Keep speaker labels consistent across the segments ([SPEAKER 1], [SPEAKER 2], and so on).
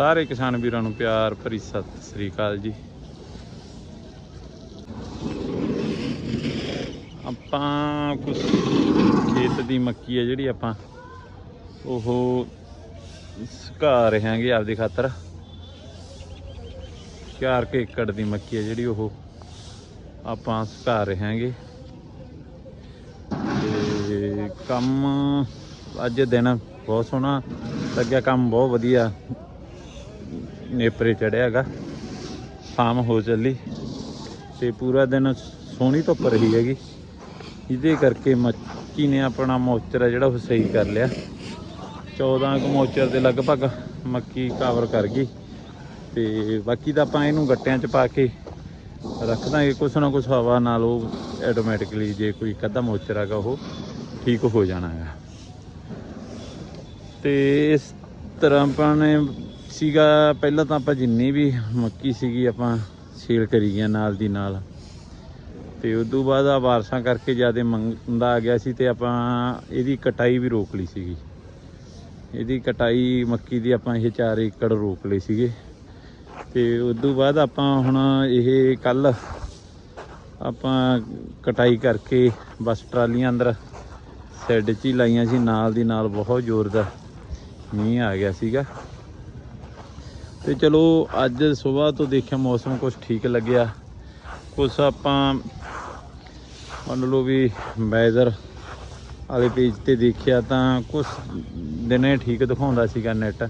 [SPEAKER 1] ਸਾਰੇ ਕਿਸਾਨ ਵੀਰਾਂ ਨੂੰ ਪਿਆਰ ਭਰੀ ਸਤਿ ਸ੍ਰੀ ਅਕਾਲ ਜੀ। ਆਪਾਂ ਕੁਝ ਖੇਤ ਦੀ ਮੱਕੀ ਹੈ ਜਿਹੜੀ ਆਪਾਂ ਉਹ ਸੁਕਾ ਰਹੇ ਹਾਂਗੇ ਆਪਦੀ ਖਾਤਰ। ਚਾਰ ਕੇ ਏਕੜ ਦੀ ਮੱਕੀ ਹੈ ਜਿਹੜੀ ਉਹ ਆਪਾਂ ਸੁਕਾ ਰਹੇ ਹਾਂਗੇ। ਤੇ ਕੰਮ ਅੱਜ ਦਿਨ ਬਹੁਤ ਸੋਹਣਾ ਲੱਗਿਆ, ਕੰਮ ਬਹੁਤ ਵਧੀਆ। ਨੇਪਰੇ ਚੜਿਆ ਹੈਗਾ ਸ਼ਾਮ ਹੋ ਚੱਲੀ ਤੇ ਪੂਰਾ ਦਿਨ ਸੋਹਣੀ ਧੁੱਪ ਰਹੀ ਹੈਗੀ। ਇਹਦੇ ਕਰਕੇ ਮੱਕੀ ਨੇ ਆਪਣਾ ਮੋਇਸਚਰ ਹੈ ਜਿਹੜਾ ਉਹ ਸਹੀ ਕਰ ਲਿਆ। 14 ਕੁ ਮੋਇਸਚਰ ਦੇ ਲਗਭਗ ਮੱਕੀ ਕਵਰ ਕਰ ਗਈ। ਤੇ ਬਾਕੀ ਤਾਂ ਆਪਾਂ ਇਹਨੂੰ ਗੱਟਿਆਂ 'ਚ ਪਾ ਕੇ ਰੱਖ ਦਾਂਗੇ। ਕੁਛ ਨਾ ਕੁਛ ਹਵਾ ਨਾਲ ਉਹ ਆਟੋਮੈਟਿਕਲੀ ਜੇ ਕੋਈ ਕੱਦਾ ਮੋਇਸਚਰ ਹੈਗਾ ਉਹ ਠੀਕ ਹੋ ਜਾਣਾ ਹੈ ਤੇ ਇਸ ਤਰ੍ਹਾਂ ਆਪਾਂ ਨੇ ਸੀਗਾ, ਪਹਿਲਾਂ ਤਾਂ ਆਪਾਂ ਜਿੰਨੀ ਵੀ ਮੱਕੀ ਸੀਗੀ ਆਪਾਂ ਸੇਲ ਕਰੀ ਗਿਆ ਨਾਲ ਦੀ ਨਾਲ। ਤੇ ਉਸ ਤੋਂ ਬਾਅਦ ਆ ਵਾਰਸਾਂ ਕਰਕੇ ਜ਼ਿਆਦਾ ਮੰਗਦਾ ਆ ਗਿਆ ਸੀ ਤੇ ਆਪਾਂ ਇਹਦੀ ਕਟਾਈ ਵੀ ਰੋਕ ਲਈ ਸੀਗੀ। ਇਹਦੀ ਕਟਾਈ ਮੱਕੀ ਦੀ ਆਪਾਂ ਇਹ 4 ਏਕੜ ਰੋਕ ਲਈ ਸੀਗੇ। ਤੇ ਉਸ ਤੋਂ ਬਾਅਦ ਆਪਾਂ ਹੁਣ ਇਹ ਕੱਲ ਆਪਾਂ ਕਟਾਈ ਕਰਕੇ ਬਸ ਟਰਾਲੀਆਂ ਅੰਦਰ ਸੈੱਡ 'ਚ ਹੀ ਲਾਈਆਂ ਸੀ, ਨਾਲ ਦੀ ਨਾਲ ਬਹੁਤ ਜ਼ੋਰ ਦਾ ਮੀਂਹ ਆ ਗਿਆ ਸੀਗਾ। ਤੇ ਚਲੋ ਅੱਜ ਸਵੇਰ ਤੋਂ ਦੇਖਿਆ ਮੌਸਮ ਕੁਝ ਠੀਕ ਲੱਗਿਆ। ਕੁਝ ਆਪਾਂ ਮੰਨ ਲਓ ਵੀ ਵੈਦਰ ਵਾਲੇ ਪੇਜ ਤੇ ਦੇਖਿਆ ਤਾਂ ਕੁਝ ਦਿਨੇ ਠੀਕ ਦਿਖਾਉਂਦਾ ਸੀਗਾ ਨੈਟ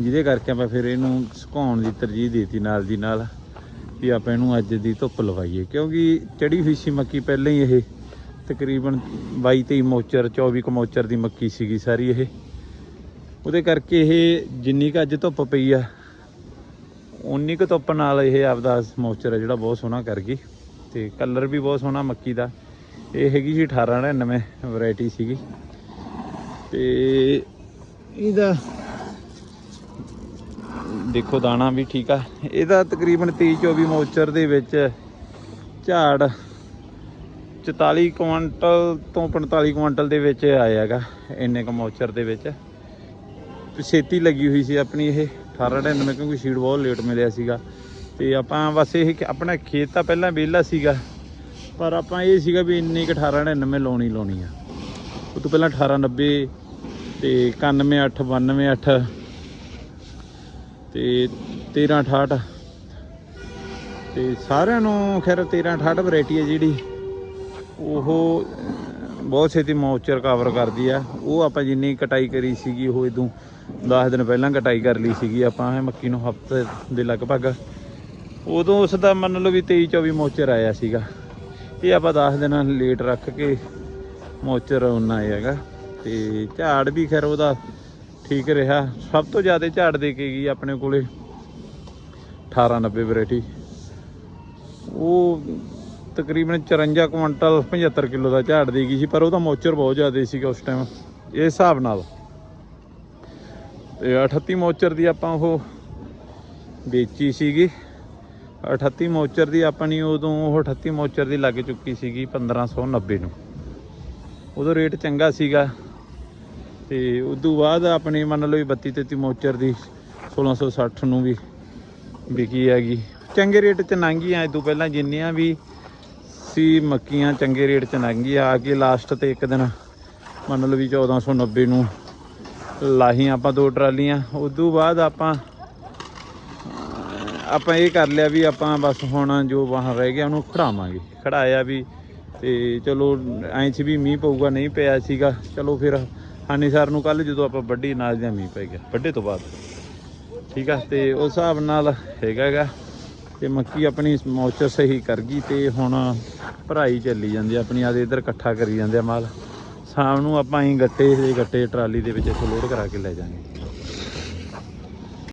[SPEAKER 1] ਜਿਹਦੇ ਕਰਕੇ ਆਪਾਂ ਫਿਰ ਇਹਨੂੰ ਸੁਕਾਉਣ ਦੀ ਤਰਜੀਹ ਦੇਤੀ ਨਾਲ ਦੀ ਨਾਲ ਵੀ ਆਪਾਂ ਇਹਨੂੰ ਅੱਜ ਦੀ ਧੁੱਪ ਲਵਾਈਏ। ਕਿਉਂਕਿ ਚੜੀ ਹੋਈ ਸੀ ਮੱਕੀ ਪਹਿਲਾਂ ਹੀ ਇਹ, ਤਕਰੀਬਨ 22 23 ਮੋਚਰ 24 ਕੁ ਮੋਚਰ ਦੀ ਮੱਕੀ ਸੀਗੀ ਸਾਰੀ ਇਹ। ਉਹਦੇ ਕਰਕੇ ਇਹ ਜਿੰਨੀ ਕੁ ਅੱਜ ਧੁੱਪ ਪਈ ਆ ਉਨੀ ਕੁ ਧੁੱਪ ਨਾਲ ਇਹ ਆਪਦਾ ਮੋਚਰ ਹੈ ਜਿਹੜਾ ਬਹੁਤ ਸੋਹਣਾ ਕਰ ਗਈ ਤੇ ਕਲਰ ਵੀ ਬਹੁਤ ਸੋਹਣਾ ਮੱਕੀ ਦਾ। ਇਹ ਹੈਗੀ ਸੀ 1899 ਵੈਰਾਈਟੀ ਸੀਗੀ। ਤੇ ਇਹਦਾ ਦੇਖੋ ਦਾਣਾ ਵੀ ਠੀਕ ਆ। ਇਹਦਾ ਤਕਰੀਬਨ 23 24 ਮੋਚਰ ਦੇ ਵਿੱਚ ਝਾੜ 44 ਕੁਇੰਟਲ ਤੋਂ 45 ਕੁਇੰਟਲ ਦੇ ਵਿੱਚ ਆਇਆ ਹੈਗਾ, ਇੰਨੇ ਕੁ ਮੋਚਰ ਦੇ ਵਿੱਚ। ਛੇਤੀ ਲੱਗੀ ਹੋਈ ਸੀ ਆਪਣੀ ਇਹ। 1899 ਕਿਉਂਕਿ ਸੀਡ ਬਹੁਤ ਲੇਟ ਮਿਲਿਆ ਸੀਗਾ। ਤੇ ਆਪਾਂ ਬਸ ਇਹ ਕਿ ਆਪਣਾ ਖੇਤ ਤਾਂ ਪਹਿਲਾਂ ਵਿਹਲਾ ਸੀਗਾ, ਪਰ ਆਪਾਂ ਇਹ ਸੀਗਾ ਵੀ ਇੰਨੀ ਕੁ 1899 ਲਾਉਣੀ ਲਾਉਣੀ ਆ। ਉਹ ਤੋਂ ਪਹਿਲਾਂ 1890 ਤੇ 91898 ਤੇ 1368 ਤੇ ਸਾਰਿਆਂ ਨੂੰ ਖੈਰ 1368 ਵੈਰਾਈਟੀ ਹੈ ਜਿਹੜੀ। ਉਹ ਬਹੁਤ ਛੇਤੀ ਮੌਚਰ ਕਵਰ ਕਰਦੀ ਆ। ਉਹ ਆਪਾਂ ਜਿੰਨੀ ਕਟਾਈ ਕਰੀ ਸੀਗੀ, ਉਹ ਇਦੋਂ 10 ਦਿਨ ਪਹਿਲਾਂ ਕਟਾਈ ਕਰ ਲਈ ਸੀਗੀ ਆਪਾਂ, ਇਹ ਮੱਕੀ ਨੂੰ ਹਫ਼ਤੇ ਦੇ ਲਗਭਗ। ਉਦੋਂ ਉਸ ਦਾ ਮੰਨ ਲਓ ਵੀ 23 24 ਮੌਚਰ ਆਇਆ ਸੀਗਾ। ਇਹ ਆਪਾਂ 10 ਦਿਨ ਲੇਟ ਰੱਖ ਕੇ ਮੌਚਰ ਉਹਨਾਂ ਹੈਗਾ। ਤੇ ਝਾੜ ਵੀ ਖੈਰ ਉਹਦਾ ਠੀਕ ਰਿਹਾ। ਸਭ ਤੋਂ ਜ਼ਿਆਦਾ ਝਾੜ ਦੇ ਕੇ ਗਈ ਆਪਣੇ ਕੋਲੇ 1890 ਵੈਰਾਈਟੀ ਉਹ ਤਕਰੀਬਨ 54 ਕੁਇੰਟਲ 75 ਕਿਲੋ ਦਾ ਝਾੜ ਦੇ ਗਈ ਸੀ, ਪਰ ਉਹਦਾ ਮੋਚਰ ਬਹੁਤ ਜ਼ਿਆਦਾ ਸੀਗਾ ਉਸ ਟਾਈਮ ਇਹ ਹਿਸਾਬ ਨਾਲ। ਤੇ 38 ਮੋਚਰ ਦੀ ਆਪਾਂ ਉਹ ਵੇਚੀ ਸੀਗੀ। 38 ਮੋਚਰ ਦੀ ਆਪਣੀ ਉਦੋਂ ਉਹ 38 ਮੋਚਰ ਦੀ ਲੱਗ ਚੁੱਕੀ ਸੀਗੀ 1590 ਨੂੰ। ਉਦੋਂ ਰੇਟ ਚੰਗਾ ਸੀਗਾ। ਤੇ ਤੋਂ ਬਾਅਦ ਆਪਣੀ ਮੰਨ ਲਓ ਵੀ 32 33 ਮੋਚਰ ਦੀ 1660 ਨੂੰ ਵੀ ਵਿਕੀ ਹੈਗੀ। ਚੰਗੇ ਰੇਟ 'ਚ ਲੰਘੀ ਆ ਤੋਂ ਪਹਿਲਾਂ ਜਿੰਨੀਆਂ ਵੀ ਸੀ ਮੱਕੀਆਂ ਚੰਗੇ ਰੇਟ 'ਚ ਲੰਘੀ ਆ ਕੇ ਲਾਸਟ ਤੇ ਇੱਕ ਦਿਨ, ਮੰਨ ਲਓ ਵੀ 1490 ਨੂੰ ਲਾਹੀ ਆਪਾਂ ਦੋ ਟਰਾਲੀਆਂ। ਉਦੋਂ ਬਾਅਦ ਆਪਾਂ ਆਪਾਂ ਇਹ ਕਰ ਲਿਆ ਵੀ ਆਪਾਂ ਬਸ ਹੁਣ ਜੋ ਬਾਹਰ ਰਹਿ ਗਿਆ ਉਹਨੂੰ ਖੜਾਵਾਂਗੇ। ਖੜਾਇਆ ਵੀ ਤੇ ਚਲੋ ਐਂ ਚ ਵੀ ਮੀਂਹ ਪਊਗਾ, ਨਹੀਂ ਪਿਆ ਸੀਗਾ। ਚਲੋ ਫਿਰ ਹਾਨੀ ਸਰ ਨੂੰ ਕੱਲ ਜਦੋਂ ਆਪਾਂ ਵੱਡੀ ਅਨਾਜ ਜਾਂ ਮੀਂਹ ਪੈ ਗਿਆ ਵੱਡੇ ਤੋਂ ਬਾਅਦ। ਠੀਕ ਆ, ਤੇ ਉਸ ਹਿਸਾਬ ਨਾਲ ਹੈਗਾਗਾ ਤੇ ਮੱਕੀ ਆਪਣੀ ਮੌਚਰ ਸਹੀ ਕਰ ਗਈ ਤੇ ਹੁਣ ਭਰਾਈ ਚੱਲੀ ਜਾਂਦੀ ਆਪਣੀ ਆਦੇ ਇਧਰ ਇਕੱਠਾ ਕਰੀ ਜਾਂਦੇ ਆ ਮਾਲ। ਸ਼ਾਮ ਨੂੰ ਆਪਾਂ ਹੀ ਗੱਟੇ ਦੇ ਗੱਟੇ ਟਰਾਲੀ ਦੇ ਵਿੱਚ ਇੱਥੋਂ ਲੋਡ ਕਰਾ ਕੇ ਲੈ ਜਾਾਂਗੇ